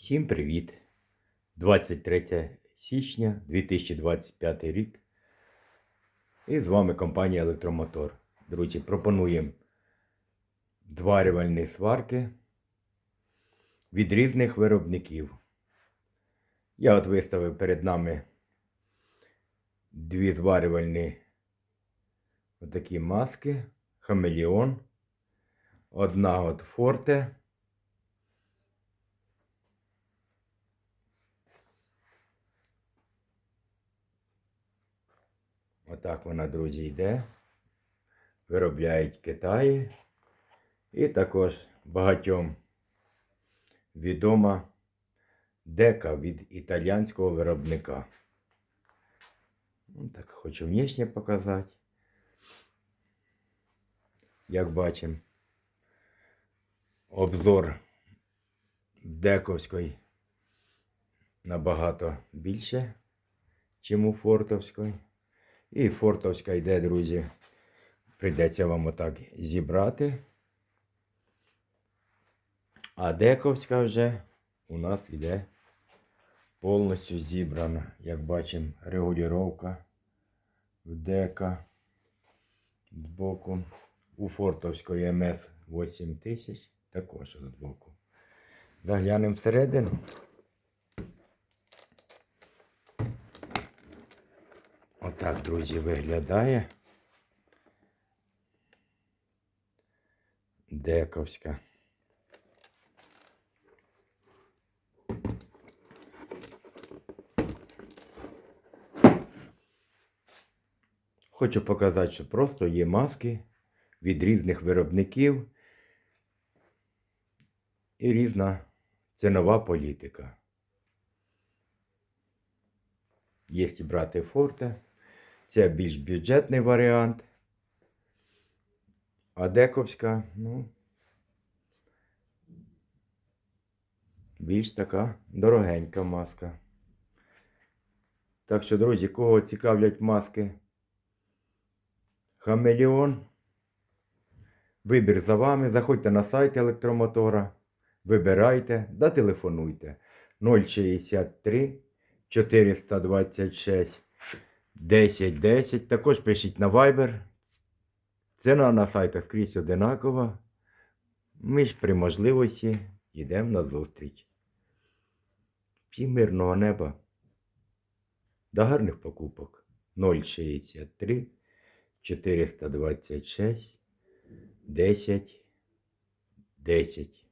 Всім привіт! 23 січня 2025 рік. І з вами компанія Електромотор. Друзі, пропонуємо зварювальні сварки від різних виробників. Я от виставив перед нами дві зварювальні отакі маски. Хамелеон. Одна от Форте. Отак вона, друзі, йде. Виробляють Китаї. І також багатьом відома дека від італійського виробника. Ну, так хочу внешне показати. Як бачимо, обзор дековської набагато більше, чим у фортовської. І фортовська йде, друзі. Прийдеться вам отак зібрати. А дековська вже у нас йде повністю зібрана. Як бачимо, регулювання в дека збоку. У фортовської МС 8000 також збоку. Заглянемо всередину. Отак, друзі, виглядає. Дековська. Хочу показати, що просто є маски від різних виробників і різна цінова політика. Є брати форте. Це більш бюджетний варіант. А дековська, ну, більш така дорогенька маска. Так що, друзі, кого цікавлять маски Хамелеон, вибір за вами. Заходьте на сайт електромотора, вибирайте да телефонуйте 063 426 1010. Також пишіть на Viber. Ціна на сайтах скрізь одинакова. Ми ж при можливості йдемо на зустріч. Всім мирного неба. До гарних покупок. 063 426 10 10.